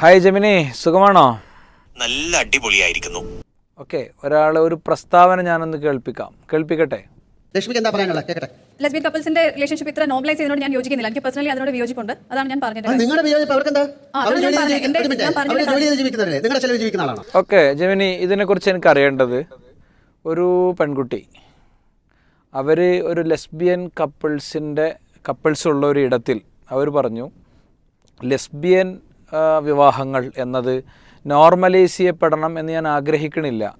Hi Gemini സുഖമാണോ? നല്ല അടിപൊളിയായിരിക്കുന്നു. Okay ഒരാളെ ഒരു പ്രസ്താവന ഞാനൊന്ന് കേൾപ്പിക്കാം. കേൾപ്പിക്കട്ടെ? ലക്ഷ്മിക്ക് എന്താ പറയാനുള്ളത്? ലെസ്ബിയൻ കപ്പിൾസിന്റെ റിലേഷൻഷിപ്പ് ഇത്ര നോർമലൈസ് ഞാൻ യോജിക്കുന്നില്ല. എനിക്ക് പേഴ്സണലി അതിനോട് വിയോജിപ്പുണ്ട്. അതാണ് ഞാൻ പറഞ്ഞത് നിങ്ങളുടെ വിയോജിപ്പ് അവർ നിങ്ങളുടെ ചെലവ് ജീവിക്കുന്ന ആളാണോ? ഓക്കെ ജമിനി ഇതിനെക്കുറിച്ച് എനിക്ക് അറിയേണ്ടത് ഒരു പെൺകുട്ടി. അവർ ഒരു ലെസ്ബിയൻ കപ്പിൾസിന്റെ കപ്പിൾസ് ഉള്ള ഒരു ഇടത്തിൽ അവർ പറഞ്ഞു ലെസ്ബിയൻ വിവാഹങ്ങൾ എന്നത് നോർമലൈസ് ചെയ്യപ്പെടണം എന്ന് ഞാൻ ആഗ്രഹിക്കണില്ല.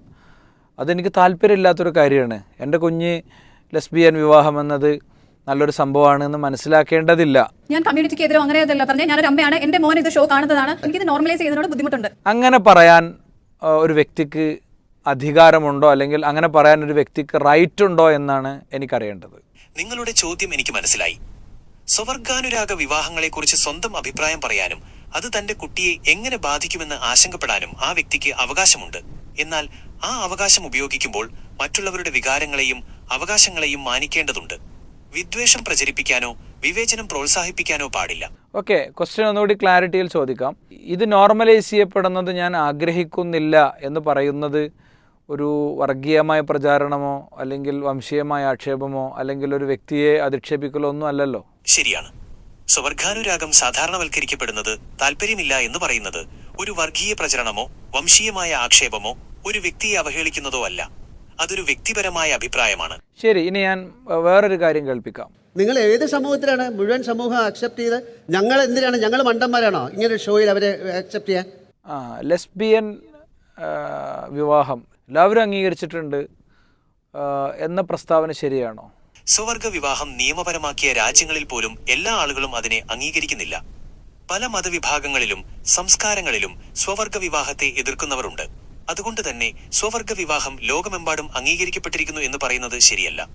അതെനിക്ക് താല്പര്യമില്ലാത്തൊരു കാര്യമാണ്. എന്റെ കുഞ്ഞ് ലെസ്ബിയൻ വിവാഹം എന്നത് നല്ലൊരു സംഭവമാണ് എന്ന് മനസ്സിലാക്കേണ്ടതില്ല. ഞാൻ കമ്മ്യൂണിറ്റിക്ക് എതിരോ അങ്ങനെ അതല്ല പറഞ്ഞത് ഞാനൊരു അമ്മയാണ്. എന്റെ മോൻ ഇത് ഷോ കാണുന്നതാണ്. എനിക്കിത് നോർമലൈസ് ചെയ്യുന്നതിനോട് ബുദ്ധിമുട്ടുണ്ട്. അങ്ങനെ പറയാൻ ഒരു വ്യക്തിക്ക് അധികാരമുണ്ടോ? അല്ലെങ്കിൽ അങ്ങനെ പറയാൻ ഒരു വ്യക്തിക്ക് റൈറ്റ് ഉണ്ടോ? എന്നാണ് എനിക്കറിയേണ്ടത്. നിങ്ങളുടെ ചോദ്യം എനിക്ക് മനസ്സിലായി. സ്വവർഗാനുരാഗ വിവാഹങ്ങളെക്കുറിച്ച് സ്വന്തം അഭിപ്രായം പറയാനും അത് തന്റെ കുട്ടിയെ എങ്ങനെ ബാധിക്കുമെന്ന് ആശങ്കപ്പെടാനും ആ വ്യക്തിക്ക് അവകാശമുണ്ട്. എന്നാൽ ആ അവകാശം ഉപയോഗിക്കുമ്പോൾ മറ്റുള്ളവരുടെ വികാരങ്ങളെയും അവകാശങ്ങളെയും മാനിക്കേണ്ടതുണ്ട്. വിദ്വേഷം പ്രചരിപ്പിക്കാനോ വിവേചനം പ്രോത്സാഹിപ്പിക്കാനോ പാടില്ല. ഓക്കെ ക്വസ്റ്റ്യൻ ഒന്നുകൂടി ക്ലാരിറ്റിയിൽ ചോദിക്കാം. ഇത് നോർമലൈസ് ചെയ്യപ്പെടുന്നത് ഞാൻ ആഗ്രഹിക്കുന്നില്ല എന്ന് പറയുന്നത് ഒരു വർഗീയമായ പ്രചാരണമോ അല്ലെങ്കിൽ വംശീയമായ ആക്ഷേപമോ അല്ലെങ്കിൽ ഒരു വ്യക്തിയെ അധിക്ഷേപിക്കലോ ഒന്നും അല്ലല്ലോ. ശരിയാണ്. സ്വവർഗാനുരാഗം സാധാരണവൽക്കരിക്കപ്പെടുന്നത് താല്പര്യമില്ല എന്ന് പറയുന്നത് ഒരു വർഗീയ പ്രചരണമോ വംശീയമായ ആക്ഷേപമോ ഒരു വ്യക്തിയെ അവഹേളിക്കുന്നതോ അല്ല. അതൊരു വ്യക്തിപരമായ അഭിപ്രായമാണ്. ശരി ഇനി ഞാൻ വേറൊരു കാര്യം കേൾപ്പിക്കാം. നിങ്ങൾ ഏത് സമൂഹത്തിലാണ് മുഴുവൻ സമൂഹം അക്സെപ്റ്റ് ചെയ്ത് ഞങ്ങൾ എന്തിനാണ് ഞങ്ങൾ മണ്ടന്മാരാണോ ഇങ്ങനെ ഷോയിൽ അവരെ അക്സെപ്റ്റ് ചെയ്യാൻ? ആ ലെസ്ബിയൻ വിവാഹം എല്ലാവരും അംഗീകരിച്ചിട്ടുണ്ട് എന്ന പ്രസ്താവന ശരിയാണോ? സ്വവർഗ വിവാഹം നിയമപരമാക്കിയ രാജ്യങ്ങളിൽ പോലും എല്ലാ ആളുകളും അതിനെ അംഗീകരിക്കുന്നില്ല. പല മതവിഭാഗങ്ങളിലും സംസ്കാരങ്ങളിലും സ്വവർഗ വിവാഹത്തെ എതിർക്കുന്നവരുണ്ട്. അതുകൊണ്ട് തന്നെ സ്വവർഗ വിവാഹം ലോകമെമ്പാടും അംഗീകരിക്കപ്പെട്ടിരിക്കുന്നു എന്ന് പറയുന്നത് ശരിയല്ല.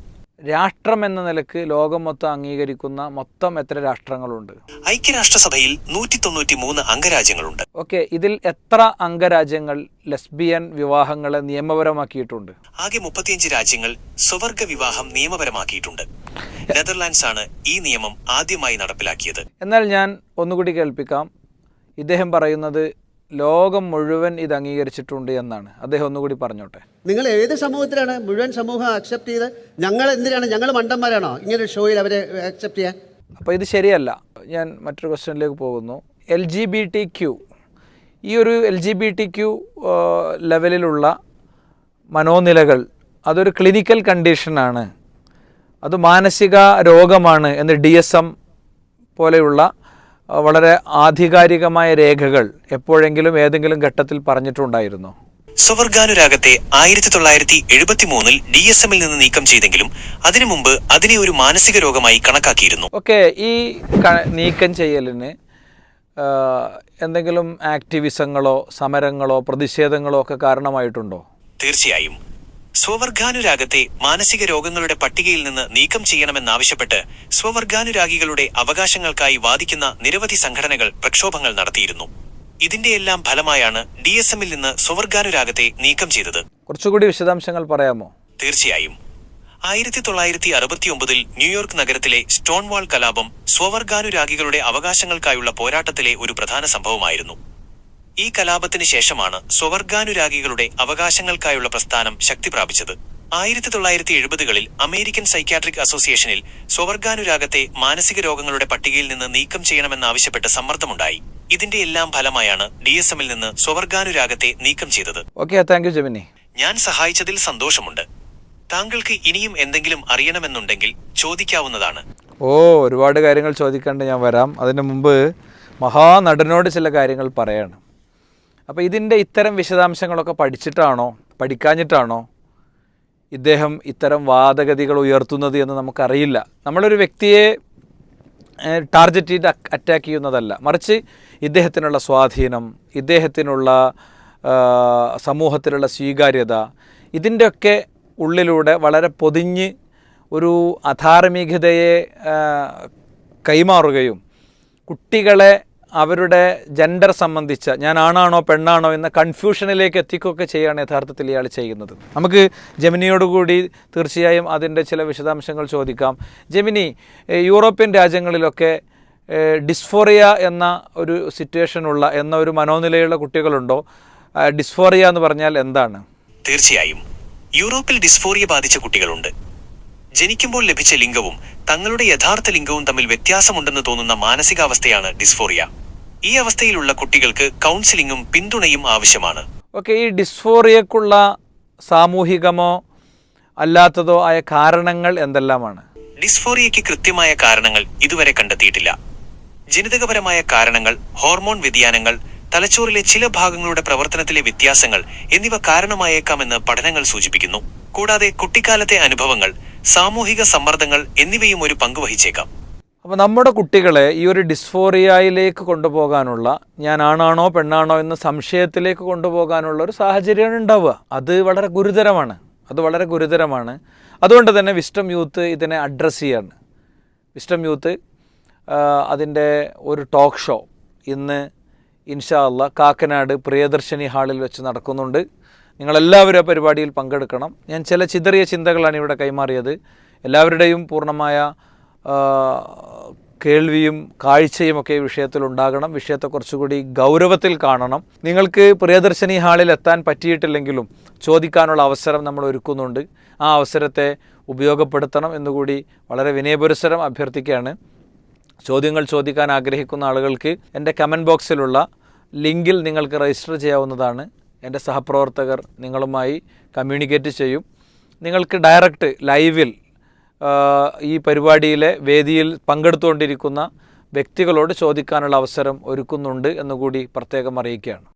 രാഷ്ട്രം എന്ന നിലയ്ക്ക് ലോകം മൊത്തം അംഗീകരിക്കുന്ന മൊത്തം എത്ര രാഷ്ട്രങ്ങളുണ്ട്? ഐക്യരാഷ്ട്രസഭയിൽ നൂറ്റി തൊണ്ണൂറ്റി മൂന്ന് അംഗരാജ്യങ്ങളുണ്ട്. ഓക്കെ ഇതിൽ എത്ര അംഗരാജ്യങ്ങൾ ലെസ്ബിയൻ വിവാഹങ്ങളെ നിയമപരമാക്കിയിട്ടുണ്ട്? ആകെ മുപ്പത്തിയഞ്ച് രാജ്യങ്ങൾ സ്വവർഗ വിവാഹം നിയമപരമാക്കിയിട്ടുണ്ട്. നെതർലാൻഡ്സ് ആണ് ഈ നിയമം ആദ്യമായി നടപ്പിലാക്കിയത്. എന്നാൽ ഞാൻ ഒന്നുകൂടി കേൾപ്പിക്കാം. ഇദ്ദേഹം പറയുന്നത് ലോകം മുഴുവൻ ഇത് അംഗീകരിച്ചിട്ടുണ്ട് എന്നാണ്. അദ്ദേഹം ഒന്നുകൂടി പറഞ്ഞോട്ടെ. നിങ്ങൾ ഏത് സമൂഹത്തിലാണ് മുഴുവൻ സമൂഹം അക്സെപ്റ്റ് ചെയ്ത് ഞങ്ങൾ എന്തിനാണ്? ഞങ്ങൾ മണ്ടന്മാരാണോ? ഇങ്ങനെ ഒരു ഷോയിൽ അവരെ അക്സെപ്റ്റ് ചെയ്യാൻ? അപ്പോൾ ഇത് ശരിയല്ല. ഞാൻ മറ്റൊരു ക്വസ്റ്റ്യനിലേക്ക് പോകുന്നു. L G B T Q ഈ ഒരു L G B T Q ലെവലിലുള്ള മനോനിലകൾ അതൊരു ക്ലിനിക്കൽ കണ്ടീഷനാണ് അത് മാനസിക രോഗമാണ് എന്ന് ഡി എസ് എം പോലെയുള്ള വളരെ ആധികാരികമായ രേഖകൾ എപ്പോഴെങ്കിലും ഏതെങ്കിലും ഘട്ടത്തിൽ പറഞ്ഞിട്ടുണ്ടായിരുന്നു. സുവർഗാനുരാഗത്തെ ആയിരത്തി തൊള്ളായിരത്തി എഴുപത്തി മൂന്നിൽ ഡി എസ് എമ്മിൽ നിന്ന് നീക്കം ചെയ്തെങ്കിലും അതിനു മുമ്പ് അതിനെ ഒരു മാനസിക രോഗമായി കണക്കാക്കിയിരുന്നു. ഓക്കെ ഈ നീക്കം ചെയ്യലിന് എന്തെങ്കിലും ആക്ടിവിസങ്ങളോ സമരങ്ങളോ പ്രതിഷേധങ്ങളോ ഒക്കെ കാരണമായിട്ടുണ്ടോ? തീർച്ചയായും. സ്വവർഗാനുരാഗത്തെ മാനസിക രോഗങ്ങളുടെ പട്ടികയിൽ നിന്ന് നീക്കം ചെയ്യണമെന്നാവശ്യപ്പെട്ട് സ്വവർഗാനുരാഗികളുടെ അവകാശങ്ങൾക്കായി വാദിക്കുന്ന നിരവധി സംഘടനകൾ പ്രക്ഷോഭങ്ങൾ നടത്തിയിരുന്നു. ഇതിന്റെയെല്ലാം ഫലമായാണ് ഡി എസ് എമ്മിൽ നിന്ന് സ്വവർഗാനുരാഗത്തെ നീക്കം ചെയ്തത്. കുറച്ചുകൂടി വിശദാംശങ്ങൾ പറയാമോ? തീർച്ചയായും. ആയിരത്തി തൊള്ളായിരത്തി അറുപത്തിയൊമ്പതിൽ ന്യൂയോർക്ക് നഗരത്തിലെ സ്റ്റോൺവാൾ കലാപം സ്വവർഗാനുരാഗികളുടെ അവകാശങ്ങൾക്കായുള്ള പോരാട്ടത്തിലെ ഒരു പ്രധാന സംഭവമായിരുന്നു. ഈ കലാപത്തിന് ശേഷമാണ് സ്വവർഗാനുരാഗികളുടെ അവകാശങ്ങൾക്കായുള്ള പ്രസ്ഥാനം ശക്തി പ്രാപിച്ചത്. ആയിരത്തി തൊള്ളായിരത്തി എഴുപതുകളിൽ അമേരിക്കൻ സൈക്യാട്രിക് അസോസിയേഷനിൽ സ്വവർഗാനുരാഗത്തെ മാനസിക രോഗങ്ങളുടെ പട്ടികയിൽ നിന്ന് നീക്കം ചെയ്യണമെന്നാവശ്യപ്പെട്ട് സമ്മർദ്ദമുണ്ടായി. ഇതിന്റെ എല്ലാം ഫലമായാണ് ഡി എസ് എമ്മിൽ നിന്ന് സ്വവർഗാനുരാഗത്തെ നീക്കം ചെയ്തത്. ഞാൻ സഹായിച്ചതിൽ സന്തോഷമുണ്ട്. താങ്കൾക്ക് ഇനിയും എന്തെങ്കിലും അറിയണമെന്നുണ്ടെങ്കിൽ ചോദിക്കാവുന്നതാണ്. ഓ ഒരുപാട് കാര്യങ്ങൾ ചോദിക്കാണ്ട് ഞാൻ വരാം. അതിനു മുമ്പ് മഹാനടനോട് ചില കാര്യങ്ങൾ പറയാണ്. അപ്പോൾ ഇതിന്റെ ഇത്തരം വിശദാംശങ്ങളൊക്കെ പഠിച്ചിട്ടാണോ? പഠിക്കാഞ്ഞിട്ടാണോ ഇദ്ദേഹം ഇത്തരം വാദഗതികൾ ഉയർത്തുന്നത് എന്ന് നമുക്കറിയില്ല. നമ്മളൊരു വ്യക്തിയെ ടാർഗറ്റ് ചെയ്ത് അറ്റാക്ക് ചെയ്യുന്നതല്ല. മറിച്ച് ഇദ്ദേഹത്തിനുള്ള സ്വാധീനം ഇദ്ദേഹത്തിനുള്ള സമൂഹത്തിലുള്ള സ്വീകാര്യത ഇതിന്റെയൊക്കെ ഉള്ളിലൂടെ വളരെ പൊതിഞ്ഞ് ഒരു അധാർമികതയെ കൈമാറുകയും കുട്ടികളെ അവരുടെ ജെൻഡർ സംബന്ധിച്ച ഞാൻ ആണാണോ പെണ്ണാണോ എന്ന കൺഫ്യൂഷനിലേക്ക് എത്തിക്കുകയൊക്കെ ചെയ്യുകയാണ് യഥാർത്ഥത്തിൽ ഇയാൾ ചെയ്യുന്നത്. നമുക്ക് ജമിനിയോടുകൂടി തീർച്ചയായും അതിന്റെ ചില വിശദാംശങ്ങൾ ചോദിക്കാം. ജമിനി യൂറോപ്യൻ രാജ്യങ്ങളിലൊക്കെ ഡിസ്ഫോറിയ എന്ന ഒരു സിറ്റുവേഷനുള്ള എന്ന ഒരു മനോനിലയുള്ള കുട്ടികളുണ്ടോ? ഡിസ്ഫോറിയ എന്ന് പറഞ്ഞാൽ എന്താണ്? തീർച്ചയായും. യൂറോപ്പിൽ ഡിസ്ഫോറിയ ബാധിച്ച കുട്ടികളുണ്ട്. ജനിക്കുമ്പോൾ ലഭിച്ച ലിംഗവും തങ്ങളുടെ യഥാർത്ഥ ലിംഗവും തമ്മിൽ വ്യത്യാസമുണ്ടെന്ന് തോന്നുന്ന മാനസികാവസ്ഥയാണ് ഡിസ്ഫോറിയ ഈ അവസ്ഥയിലുള്ള കുട്ടികൾക്ക് കൗൺസിലിങ്ങും പിന്തുണയും ആവശ്യമാണ്. ഓക്കെ ഈ ഡിസ്ഫോറിയക്കുള്ള സാമൂഹികമോ അല്ലാത്തതോ ആയ കാരണങ്ങൾ എന്തെല്ലാമാണ്? ഡിസ്ഫോറിയയ്ക്ക് കൃത്യമായ കാരണങ്ങൾ ഇതുവരെ കണ്ടെത്തിയിട്ടില്ല. ജനിതകപരമായ കാരണങ്ങൾ ഹോർമോൺ വ്യതിയാനങ്ങൾ തലച്ചോറിലെ ചില ഭാഗങ്ങളുടെ പ്രവർത്തനത്തിലെ വ്യത്യാസങ്ങൾ എന്നിവ കാരണമായേക്കാമെന്ന് പഠനങ്ങൾ സൂചിപ്പിക്കുന്നു. കൂടാതെ കുട്ടിക്കാലത്തെ അനുഭവങ്ങൾ സാമൂഹിക സമ്മർദ്ദങ്ങൾ എന്നിവയും ഒരു പങ്ക് വഹിച്ചേക്കാം. അപ്പോൾ നമ്മുടെ കുട്ടികളെ ഈ ഒരു ഡിസ്ഫോറിയയിലേക്ക് കൊണ്ടുപോകാനുള്ള ഞാൻ ആണാണോ പെണ്ണാണോ എന്ന സംശയത്തിലേക്ക് കൊണ്ടുപോകാനുള്ള ഒരു സാഹചര്യമാണ് ഉണ്ടാവുക. അത് വളരെ ഗുരുതരമാണ്. അത് വളരെ ഗുരുതരമാണ്. അതുകൊണ്ട് തന്നെ വിസ്റ്റം യൂത്ത് ഇതിനെ അഡ്രസ്സ് ചെയ്യാണ്. വിസ്റ്റം യൂത്ത് അതിന്റെ ഒരു ടോക്ക് ഷോ ഇന്ന് ഇൻഷാ അല്ല കാക്കനാട് പ്രിയദർശിനി ഹാളിൽ വെച്ച് നടക്കുന്നുണ്ട്. നിങ്ങളെല്ലാവരും ആ പരിപാടിയിൽ പങ്കെടുക്കണം. ഞാൻ ചില ചിതറിയ ചിന്തകളാണ് ഇവിടെ കൈമാറിയത്. എല്ലാവരുടെയും പൂർണമായ കേൾവിയും കാഴ്ചയും ഒക്കെ വിഷയത്തിൽ ഉണ്ടാകണം. വിഷയത്തെ കുറച്ചുകൂടി ഗൗരവത്തിൽ കാണണം. നിങ്ങൾക്ക് പ്രിയദർശിനി ഹാളിൽ എത്താൻ പറ്റിയിട്ടില്ലെങ്കിലും ചോദിക്കാനുള്ള അവസരം നമ്മൾ ഒരുക്കുന്നുണ്ട്. ആ അവസരത്തെ ഉപയോഗപ്പെടുത്തണം എന്നുകൂടി വളരെ വിനയപുരസരം അഭ്യർത്ഥിക്കുകയാണ്. ചോദ്യങ്ങൾ ചോദിക്കാൻ ആഗ്രഹിക്കുന്ന ആളുകൾക്ക് എന്റെ കമന്റ് ബോക്സിലുള്ള ലിങ്കിൽ നിങ്ങൾക്ക് രജിസ്റ്റർ ചെയ്യാവുന്നതാണ്. എന്റെ സഹപ്രവർത്തകർ നിങ്ങളുമായി കമ്മ്യൂണിക്കേറ്റ് ചെയ്യും. നിങ്ങൾക്ക് ഡയറക്റ്റ് ലൈവിൽ ഈ പരിപാടിയിലെ വേദിയിൽ പങ്കെടുത്തുകൊണ്ടിരിക്കുന്ന വ്യക്തികളോട് ചോദിക്കാനുള്ള അവസരം ഒരുക്കുന്നുണ്ട് എന്നുകൂടി പ്രത്യേകം അറിയിക്കുകയാണ്.